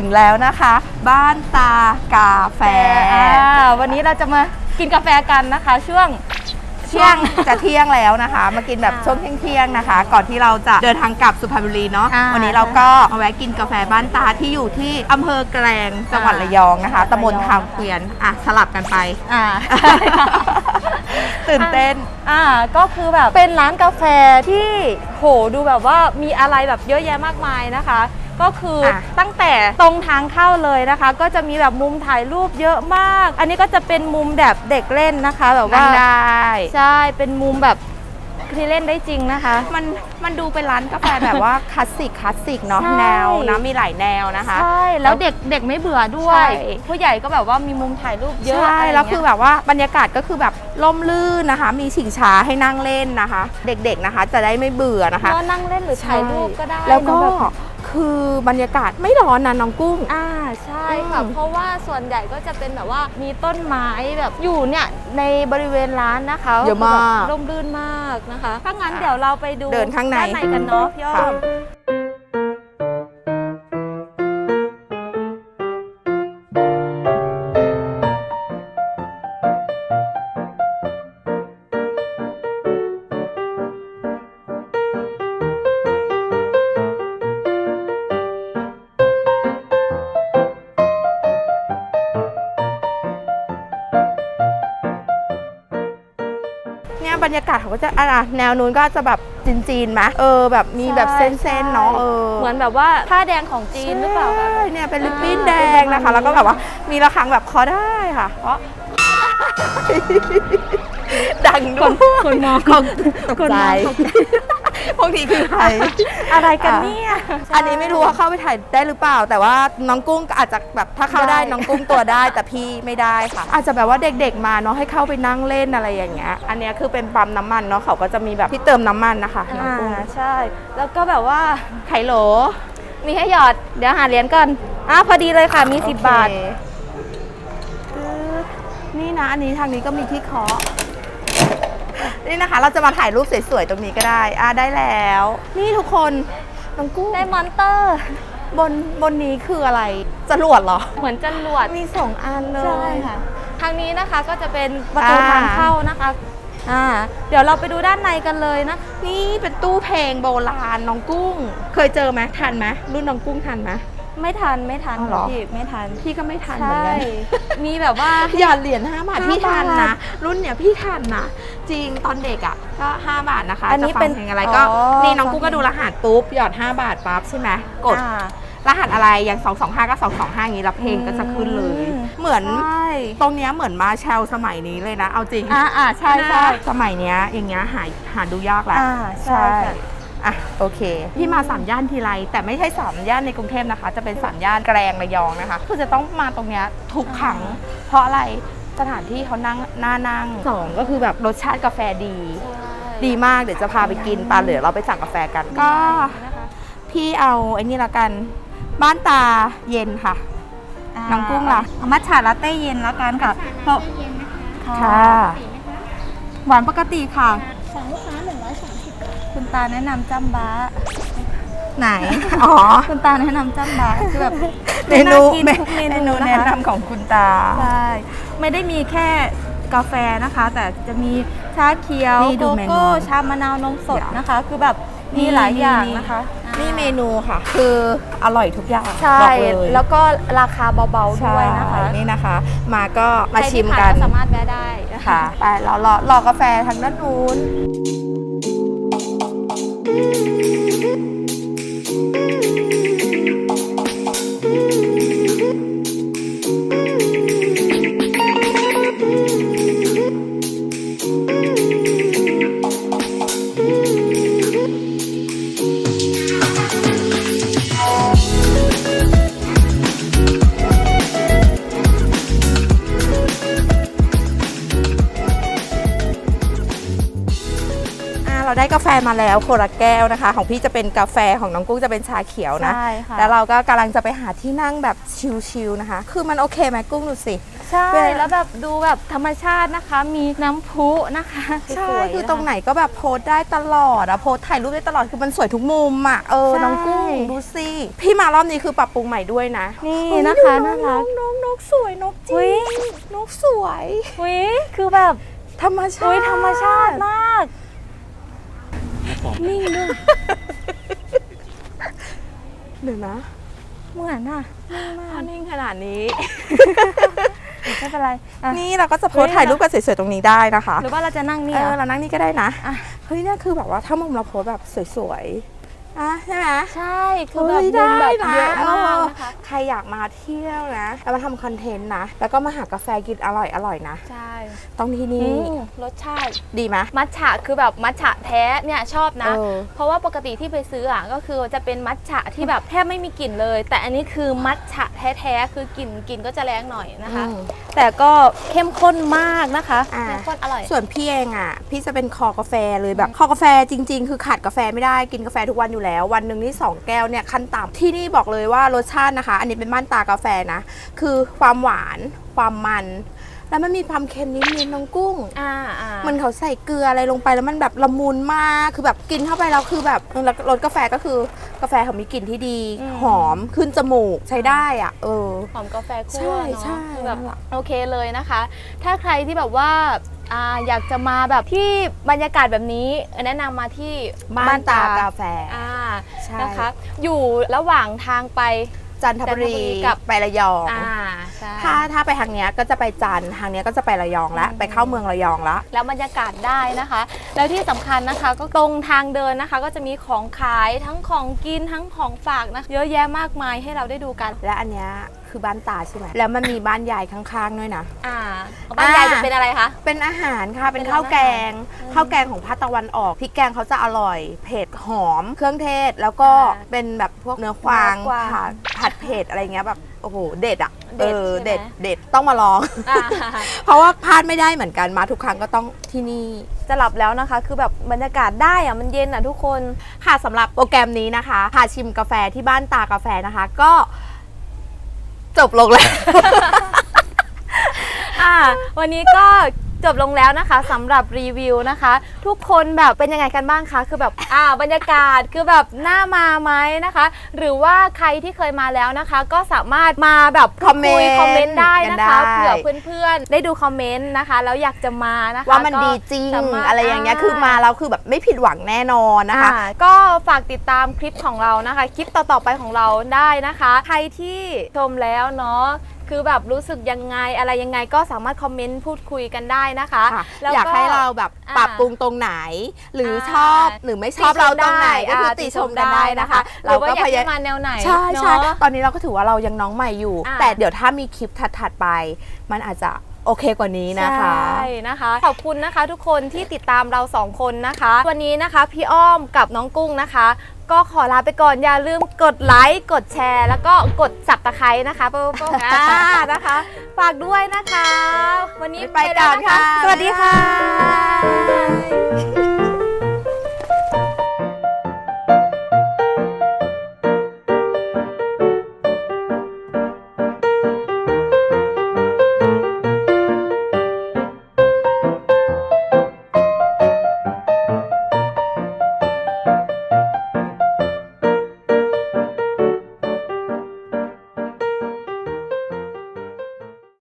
งแล้วนะคะ บ้านตากาแฟอ่าวันนี้เราจะมากินกาแฟกันนะคะ ช่วงเที่ยงจะเที่ยงแล้วนะคะ มากินแบบอ่าช่วงเที่ยงๆนะคะ ก่อนที่เราจะเดินทางกลับสุพรรณบุรีเนาะอ่าวันนี้เราก็มาแวะกินกาแฟบ้านตาที่อยู่ที่อำเภอแกลงจังหวัดอ่าระยองนะคะตำบลระยอง ทางเกวียนอะสลับกันไป อ่าใช่ค่ะ ตื่นเต้น อ่าก็คือแบบเป็นร้านกาแฟที่โหดูแบบว่ามีอะไรแบบเยอะแยะมากมายนะคะ ก็คืออะตั้งแต่ตรงทางเข้าเลยนะคะ ก็จะมีแบบมุมถ่ายรูปเยอะมาก อันนี้ก็จะเป็นมุมแบบเด็กเล่นนะคะแบบนั่ว่างได้ใช่เป็นมุมแบบที่เล่นได้จริงนะคะ มันมันดูเป็นร้านกาแฟแบบว่าคลาสสิกคลาสสิกเนาะใช่แนวนะมีหลายแนวนะคะใช่แล้วเด็กเด็กไม่เบื่อด้วยใช่ผู้ใหญ่ก็แบบว่ามีมุมถ่ายรูปเยอะใช่ะไรแล้วคือเงี้ยแบบว่าบรรยากาศก็คือแบบล่มลื่นนะคะ มีชิงช้าให้นั่งเล่นนะคะ เด็กๆนะคะ จะได้ไม่เบื่อนะคะก็นั่งเล่นหรือถ่ายรูปก็ได้แล้วก็เนอะแบบ คือบรรยากาศไม่ร้อนนะน้องกุ้ง อ่าใช่ค่ะอืม เพราะว่าส่วนใหญ่ก็จะเป็นแบบว่ามีต้นไม้แบบอยู่เนี่ยในบริเวณร้านนะคะเยอะมากคือแบบร่มรื่นมากนะคะถ้างั้นเดี๋ยวเราไปดูเดินข้างในด้านในกันเนาะพี่อ้อค่ะ ม บรรยากาศเขาก็จะอะแนวนู้นก็จะแบบจีนๆไหมเออแบบมีแบบเส้นๆเนาะเออเหมือนแบบว่าผ้าแดงของจีนหรือเปล่าคะใช่เนี่ยเป็นลิปปิ้นอ่าแดงนะคะเป็นประมาณนี้แล้วก็แบบว่ามีระฆังแบบเคอได้ค่ะ เพราะดังด้วยคนมองตกใจ พวกนี้คือใคร อะไรกันเนี่ยอันนี้ไม่รู้ว่าเข้าไปถ่ายได้หรือเปล่า แต่ว่าน้องกุ้งก็อาจจะแบบถ้าเข้าได้ได้ น้องกุ้งตัวได้ แต่พี่ไม่ได้ค่ะ อาจจะแบบว่าเด็กๆมาเนาะให้เข้าไปนั่งเล่นอะไรอย่างเงี้ย อันเนี้ยคือเป็นปั๊มน้ำมันเนาะเขาก็จะมีแบบที่เติมน้ำมันนะคะน้องอ่ากุ้งใช่ แล้วก็แบบว่าไข่โหล มีให้หยอด เดี๋ยวหาเหรียญก่อนอะพอดีเลยค่ะ มี 10 บาท โอเคปึ๊บนี่นะอันนี้ทางนี้ก็มีที่เคาะ นี่นะคะ เราจะมาถ่ายรูปสวยๆ ตรงนี้ก็ได้อะได้แล้ว นี่ทุกคนน้องกุ้งได้มอนเตอร์ บนบนนี้คืออะไรจรวดเหรอ เหมือนจรวดมีสองอันเลยใช่ค่ะ ทางนี้นะคะก็จะเป็นประตูอ่าทางเข้านะคะอ่าเดี๋ยวเราไปดูด้านในกันเลยนะ นี่เป็นตู้เพลงโบราณน้องกุ้ง เคยเจอไหมทันไหมรุ่นน้องกุ้งทันไหมไม่ทันไม่ทันอ๋อเหรอพี่ไม่ทันพี่ก็ไม่ทันเหมือนใช่กันมีแบบว่าหยอดเหรียญ5บาทห้าพี่ทันบานะทรุ่นเนี้ยพี่ทันนะ จริงตอนเด็กอะก็ 5 บาทนะคะอันนี้จะฟังเป็นเพลงอะไรก็อ๋อนี่น้องกุ้งก็ดูรหัสปุ๊บหยอด 5 บาทปั๊บใช่ไหมกด อ่า รหัสอะไรอย่าง 225 ก็ 225อย่างนี้แล้วเพลงก็จะขึ้นเลย อืม เหมือน ใช่ตรงเนี้ยเหมือนมาแชลสมัยนี้เลยนะ เอาจริงอ่าอ่าใช่ใช่ สมัยเนี้ยอย่างเงี้ยหาหาดูยากแหละอ่าใช่ค่ะ อะโอเค พี่มาสามย่านทีไร แต่ไม่ใช่สามย่านในกรุงเทพนะคะ จะเป็นสามย่านแกลงระยองนะคะ คือจะต้องมาตรงเนี้ยทุกครั้งเพราะอะไร สถานที่เขานั่งน่านั่งสองก็คือแบบรสชาติกาแฟดี ดีมากเดี๋ยวจะพาไปกินปลาเหลือเราไปสั่งกาแฟกันก็นะคะพี่เอาไอ้นี่ละกัน บ้านตาเย็นค่ะ น้องกุ้งล่ะเอามัทฉะลาเต้เย็นแล้วกันค่ะเพราะค่ะค่ะหวานปกติค่ะสองลูกค้าหนึ่งร้อยสามสิบคุณตาแนะนำจ้ำบ้า ไหน อ๋อ คุณตาแนะนำจ้ำบ้าคือแบบเมนูากินทุกเมนูนะแนะคะนำของคุณตา ใช่ ไม่ได้มีแค่กาแฟนะคะ แต่จะมีชาเขียวนี่ดูโกเมนู โก้ชามะนาวนมสดเดี๋ยวนะคะ คือแบบมีนี่หลายอย่างนี่นะคะนี่เมนูค่ะ คืออร่อยทุกอย่างใช่บอกเลยแล้วก็ราคาเบาๆด้วยนะคะใช่นี่นะคะ มาก็มาใครชิที่มผ่กันสามารถแวะได้นะคะ ค่ะ ไปรอรอรอกาแฟทางด้านนู้น กาแฟมาแล้วคนละแก้วนะคะ ของพี่จะเป็นกาแฟของน้องกุ้งจะเป็นชาเขียวนะใช่ค่ะแล้วเราก็กำลังจะไปหาที่นั่งแบบชิลๆนะคะ คือมันโอเคไหมกุ้งดูสิใช่เวลาแล้วแบบดูแบบธรรมชาตินะคะ มีน้ำพุนะคะใช่สวยๆคือตรงะะไหนก็แบบโพสต์ได้ตลอดอะโพสต์ถ่ายรูปได้ตลอดคือมันสวยทุกมุมอะเออใช่ น้องกุ้งดูสิพี่มารอบนี้คือปรับปรุงใหม่ด้วยนะนี่เฮ้ยนะคะดูน่ารักน้องนกสวยนกจอุ๊ริย งนกสวย อุ้ยคือแบบธรรมชาติ อุ้ยธรรมชาติมาก นิ่งด้วย เดี๋ยวนะเหมือนอะถ้านิ่งขนาดนี้ไม่เป็นไรอะนี่เราก็จะโพสต์ถ่ายรูปกันสวยๆตรงนี้ได้นะคะ หรือว่าเราจะนั่งนี่เอเหรออเรานั่งนี่ก็ได้นะอะเฮ้ยเนี่ยคือแบบว่าถ้ามุมเราโพสต์แบบสวยๆ อะใช่ไหมใช่คือแบบเฮ้ยมุมแบบได้เยอะนะมากเออนะคะใครอยากมาเที่ยวนะแล้วมาทำคอนเทนต์นะ แล้วก็มาหากาแฟกินอร่อยอร่อยๆนะ ใช่ต้องที่อืนี่มรสชาติดีไหมมัทฉะคือแบบมัทฉะแท้เนี่ยชอบนะเออเพราะว่าปกติที่ไปซื้ออะก็คือจะเป็นมัทฉะที่แบบแทบไม่มีกลิ่นเลย แต่อันนี้คือมัทฉะแท้ๆคือกลิ่นกลิ่นก็จะแรงหน่อยนะคะอืมแต่ก็เข้มข้นมากนะคะอ่าเข้มข้นอร่อยส่วนพี่เองอะพี่จะเป็นคอกาแฟเลยแบบคอกาแฟจริง ๆ คือขาดกาแฟไม่ได้กินกาแฟทุกวันอยู่แล้ว วันหนึ่งนี่สองแก้วเนี่ยขั้นต่ำที่นี่บอกเลยว่ารสชาตินะคะ อันนี้เป็นม่านตากาแฟนะ คือความหวานความมันแล้วมันมีความเค็มนิดๆน้องกุ้งอ่าอ่ามันเขาใส่เกลืออะไรลงไปแล้วมันแบบละมุนมาก คือแบบกินเข้าไปแล้วคือแบบแล้วรสกาแฟก็คือกาแฟเขามีกลิ่นที่ดี หอมขึ้นจมูกใช้ได้อะ เออ หอมกาแฟใช่คั่วใช่เนาะคือแบบนั่นแหละโอเคเลยนะคะ ถ้าใครที่แบบว่า อ่าอยากจะมาแบบที่บรรยากาศแบบนี้แนะนำมาที่บ้านตากาแฟ อ่าใช่ นะคะ อยู่ระหว่างทางไป จันทบุรีจันทบุรีกับ ไประยอง อ่าใช่ ถ้าถ้าไปทางเนี้ยก็จะไปจันทร์ทางเนี้ยก็จะไประยองแล้วอืม ไปเข้าเมืองระยองแล้วแล้วบรรยากาศได้นะคะ แล้วที่สำคัญนะคะ ก็ตรงทางเดินนะคะ ก็จะมีของขายทั้งของกินทั้งของฝากนะเยอะแยะมากมายให้เราได้ดูกัน และอันเนี้ย คือบ้านตาใช่ไหมแล้วมันมีบ้านยายข้างๆด้วยนะ อ่าบ้านยายจะเป็นอะไรคะ เป็นอาหารค่ะ เป็นเป็นข้าวแกงอาหารข้าวแกงของภาคตะวันออกพริกแกงเขาจะอร่อย เผ็ดหอม เครื่องเทศ แล้วก็อ่าเป็นแบบพวกเนื้อควางเนื้อกวาง ผัดผัดเผ็ดอะไรเงี้ยแบบโอ้โหเด็ดอะเด็ดออใช่ไหม เด็ดเด็ดต้องมาลอง อ่า เพราะว่าพลาดไม่ได้เหมือนกันมาทุกครั้งก็ต้องที่นี่ จะหลับแล้วนะคะ คือแบบบรรยากาศได้อะมันเย็นอะทุกคน ค่ะสำหรับโปรแกรมนี้นะคะพาชิมกาแฟที่บ้านตากาแฟนะคะ ก็ จบลงแล้ว อ่าวันนี้ก็ จบลงแล้วนะคะสำหรับรีวิวนะคะ ทุกคนแบบเป็นยังไงกันบ้างคะ คือแบบอ่าบรรยากาศคือแบบน่ามาไหมนะคะ หรือว่าใครที่เคยมาแล้วนะคะ ก็สามารถมาแบบพูดคุยคคออมมเมเมนนต์ต์ได้กันนะคะได้ เผื่อเพื่อนๆ ได้ดูคอมเมนต์นะคะ แล้วอยากจะมานะคะว่ามันก็ดีจริง สามารถอะไรอย่างเงี้ยคือมาแล้วคือแบบไม่ผิดหวังแน่นอนนะคะ อ่าก็ฝากติดตามคลิปของเรานะคะ คลิปต่อๆไปของเราได้นะคะ ใครที่ชมแล้วเนาะ คือแบบรู้สึกยังไงอะไรยังไงก็สามารถคอมเมนต์พูดคุยกันได้นะคะค่ะแล้วอยากให้เราแบบอ่าปรับปรุงตรงไหน หรืออาชอบหรือไม่ชอบเราตรงไหนก็คือติชมกันได้นะคะหรือว่าอยากพยาให้มาแนวไหนใช่ใช่เนาะตอนนี้เราก็ถือว่าเรายังน้องใหม่อยู่ อ่า แต่เดี๋ยวถ้ามีคลิปถัดๆไป มันอาจจะโอเคกว่านี้นะคะ ใช่นะคะ ขอบคุณนะคะทุกคนที่ติดตามเราสองคนนะคะ วันนี้นะคะพี่อ้อมกับน้องกุ้งนะคะ ก็ขอลาไปก่อนอย่าลืมกดไลค์กดแชร์ แล้วก็กดสับตะไคร้นะคะโป๊ะโป๊ะอ่านะคะฝากด้วยนะคะ วันนี้ไปก่อนแล้วค่ะ สวัสดีค่ะ